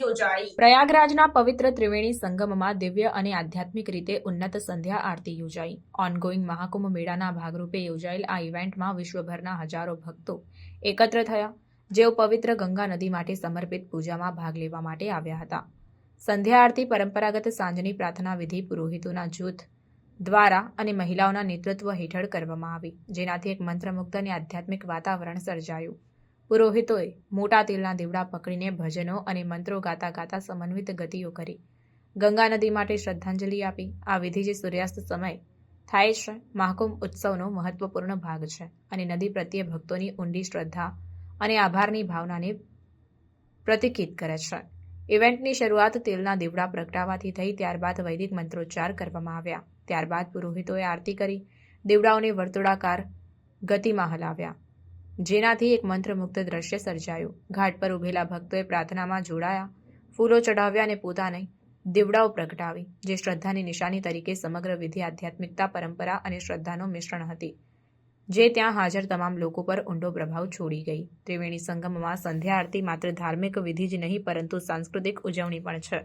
યોજાઈ. પ્રયાગરાજના પવિત્ર ત્રિવેણી સંગમમાં દિવ્ય અને આધ્યાત્મિક રીતે ઉન્નત સંધ્યા આરતી યોજાઈ. ઓનગોઈંગ મહાકુંભ મેળાના ભાગરૂપે યોજાયેલ આ ઇવેન્ટમાં વિશ્વભરના હજારો ભક્તો એકત્ર થયા, જેઓ પવિત્ર ગંગા નદી માટે સમર્પિત પૂજામાં ભાગ લેવા માટે આવ્યા હતા. સંધ્યા આરતી પરંપરાગત સાંજની પ્રાર્થના વિધિ પુરોહિતોના જૂથ દ્વારા અને મહિલાઓના નેતૃત્વ હેઠળ કરવામાં આવી, જેનાથી એક મંત્રમુગ્ધ અને આધ્યાત્મિક વાતાવરણ સર્જાયું. પુરોહિતોએ મોટા તેલના દીવડા પકડીને ભજનો અને મંત્રો ગાતા ગાતા સમન્વિત ગતિઓ કરી. ગંગા નદી માટે શ્રદ્ધાંજલિ આપી. આ વિધિ જે સૂર્યાસ્ત સમય થાય છે, મહાકુંભ ઉત્સવનો મહત્વપૂર્ણ ભાગ છે અને નદી પ્રત્યે ભક્તોની ઊંડી શ્રદ્ધા અને આભારની ભાવનાને પ્રતિકિત કરે છે. ઇવેન્ટની શરૂઆત તેલના દીવડા પ્રગટાવાથી થઈ, ત્યારબાદ વૈદિક મંત્રોચ્ચાર કરવામાં આવ્યા. ત્યારબાદ પુરોહિતોએ આરતી કરી. દીવડાઓને વર્તુળાકાર ગતિમાં હલાવ્યા. જેનાથી એક મંત્રમુગ્ધ દ્રશ્ય સર્જાયું. ઘાટ પર ઉભેલા ભક્તોએ પ્રાર્થનામાં જોડાયા. ફૂલો ચઢાવ્યા અને પોતાને દીવડાઓ પ્રગટાવી, જે શ્રદ્ધાની નિશાની તરીકે સમગ્ર વિધિ, આધ્યાત્મિકતા, પરંપરા અને શ્રદ્ધાનું મિશ્રણ હતી, જે ત્યાં હાજર તમામ લોકો પર ઊંડો પ્રભાવ છોડી ગઈ. ત્રિવેણી સંગમમાં સંધ્યા આરતી માત્ર ધાર્મિક વિધિ જ નહીં, પરંતુ સાંસ્કૃતિક ઉજવણી પણ છે,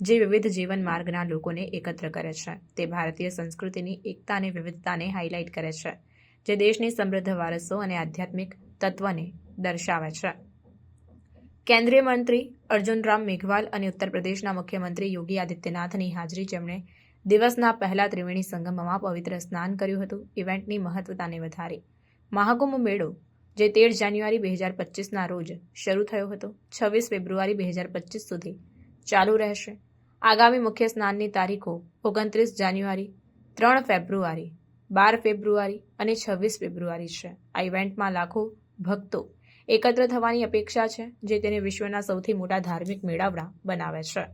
જે વિવિધ જીવન માર્ગના લોકોને એકત્ર કરે છે. તે ભારતીય સંસ્કૃતિની એકતા અને વિવિધતાને હાઇલાઇટ કરે છે. જે દેશની સમૃદ્ધ વારસો અને આધ્યાત્મિક તત્વને દર્શાવે છે. કેન્દ્રીય મંત્રી અર્જુન રામ મેઘવાલ અને ઉત્તર પ્રદેશના મુખ્યમંત્રી યોગી આદિત્યનાથની હાજરી જેમણે દિવસના પહેલા ત્રિવેણી સંગમમાં પવિત્ર સ્નાન કર્યું હતું. ઇવેન્ટની મહત્વતાને વધારી મહાકુંભ મેળો, જે તેર જાન્યુઆરી બે હજાર પચીસના રોજ શરૂ થયો હતો, છવ્વીસ ફેબ્રુઆરી બે હજાર પચીસ સુધી ચાલુ રહેશે. આગામી મુખ્ય સ્નાનની તારીખો ઓગણત્રીસ જાન્યુઆરી, ત્રણ ફેબ્રુઆરી બાર ફેબ્રુઆરી અને છવ્વીસ ફેબ્રુઆરી છે. આ ઇવેન્ટમાં લાખો ભક્તો એકત્ર થવાની અપેક્ષા છે, જે તેને વિશ્વના સૌથી મોટા ધાર્મિક મેળાવડા બનાવે છે.